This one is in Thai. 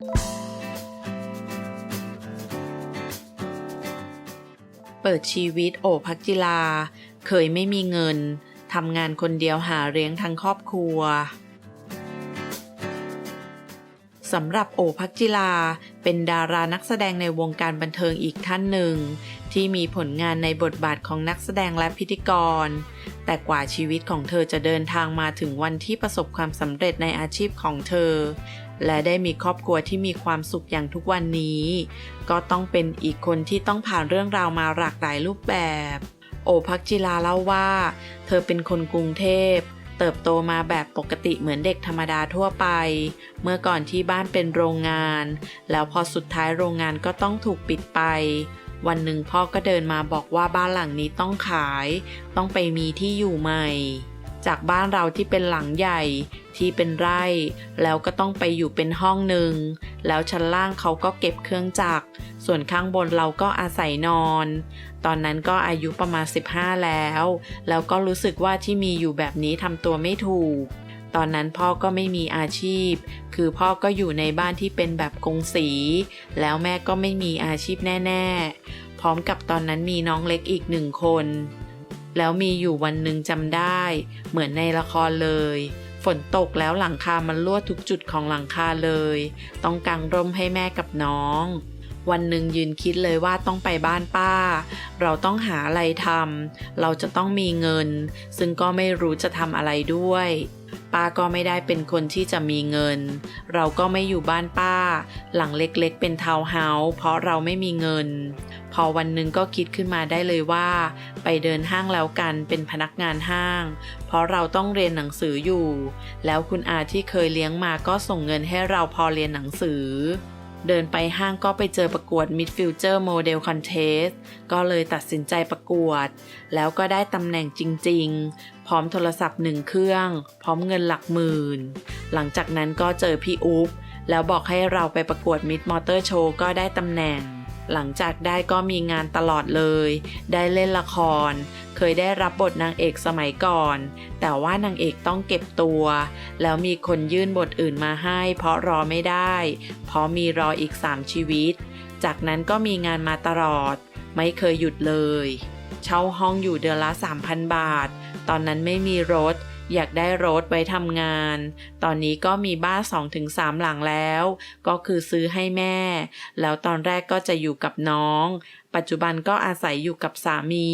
เปิดชีวิตโอภักจิลา เคยไม่มีเงินทำงานคนเดียวหาเลี้ยงทั้งครอบครัวสำหรับโอภักจิลา เป็นดารานักแสดงในวงการบันเทิงอีกท่านหนึ่ง ที่มีผลงานในบทบาทของนักแสดงและพิธีกร แต่กว่าชีวิตของเธอจะเดินทางมาถึงวันที่ประสบความสำเร็จในอาชีพของเธอ และได้มีครอบครัวที่มีความสุขอย่างทุกวันนี้ ก็ต้องเป็นอีกคนที่ต้องผ่านเรื่องราวมาหลากหลายรูปแบบ โอพักจิลาเล่าว่า เธอเป็นคนกรุงเทพ เติบโตมาแบบปกติเหมือนเด็กธรรมดาทั่วไป เมื่อก่อนที่บ้านเป็นโรงงาน แล้วพอสุดท้ายโรงงานก็ต้องถูกปิดไป วันหนึ่งพ่อก็เดินมาบอกว่าบ้านหลังนี้ต้องขาย ต้องไปมีที่อยู่ใหม่ จากบ้านเราที่เป็นหลังใหญ่ ที่เป็นไร่ แล้วก็ต้องไปอยู่เป็นห้องหนึ่ง แล้วชั้นล่างเขาก็เก็บเครื่องจักร ส่วนข้างบนเราก็อาศัยนอน ตอนนั้นก็อายุประมาณ 15 แล้ว แล้วก็รู้สึกว่าที่มีอยู่แบบนี้ทำตัวไม่ถูก ตอนนั้นพ่อก็ไม่มีอาชีพ คือพ่อก็อยู่ในบ้านที่เป็นแบบกงสี แล้วแม่ก็ไม่มีอาชีพแน่ ๆ พร้อมกับตอนนั้นมีน้องเล็กอีกหนึ่งคนแล้วมีอยู่วันหนึ่งจำได้ เหมือนในละครเลย ฝนตกแล้วหลังคามันรั่วทุกจุดของหลังคาเลย ต้องกางร่มให้แม่กับน้อง วันหนึ่งยืนคิดเลยว่าต้องไปบ้านป้า เราต้องหาอะไรทำเราจะต้องมีเงิน ซึ่งก็ไม่รู้จะทำอะไรด้วยป้าก็ไม่ได้เป็นคนที่จะมีเงิน เราก็ไม่อยู่บ้านป้า หลังเล็กๆ เป็นทาวน์เฮาส์เพราะเราไม่มีเงิน พอวันหนึ่งก็คิดขึ้นมาได้เลยว่า ไปเดินห้างแล้วกันเป็นพนักงานห้าง เพราะเราต้องเรียนหนังสืออยู่ แล้วคุณอาที่เคยเลี้ยงมาก็ส่งเงินให้เราพอเรียนหนังสือ เดินไปห้างก็ไปเจอประกวด Mid Future Model Contest ก็เลยตัดสินใจประกวด แล้วก็ได้ตำแหน่งจริง ๆ พร้อมโทรศัพท์หนึ่งเครื่อง พร้อมเงินหลักหมื่น หลังจากนั้นก็เจอพี่อุ๊บแล้วบอกให้เราไปประกวด Mid Motor Show ก็ได้ตำแหน่ง หลังจากได้ก็มีงานตลอดเลย ได้เล่นละคร เคยได้รับบทนางเอกสมัยก่อน แต่ว่านางเอกต้องเก็บตัว แล้วมีคนยื่นบทอื่นมาให้ เพราะรอไม่ได้ เพราะมีรออีก 3 ชีวิต จากนั้นก็มีงานมาตลอด ไม่เคยหยุดเลย เช่าห้องอยู่เดือนละ 3,000 บาท ตอนนั้นไม่มีรถอยากได้รถไว้ทำงาน ตอนนี้ก็มีบ้าน2-3หลังแล้ว ก็คือซื้อให้แม่ แล้วตอนแรกก็จะอยู่กับน้อง ปัจจุบันก็อาศัยอยู่กับสามี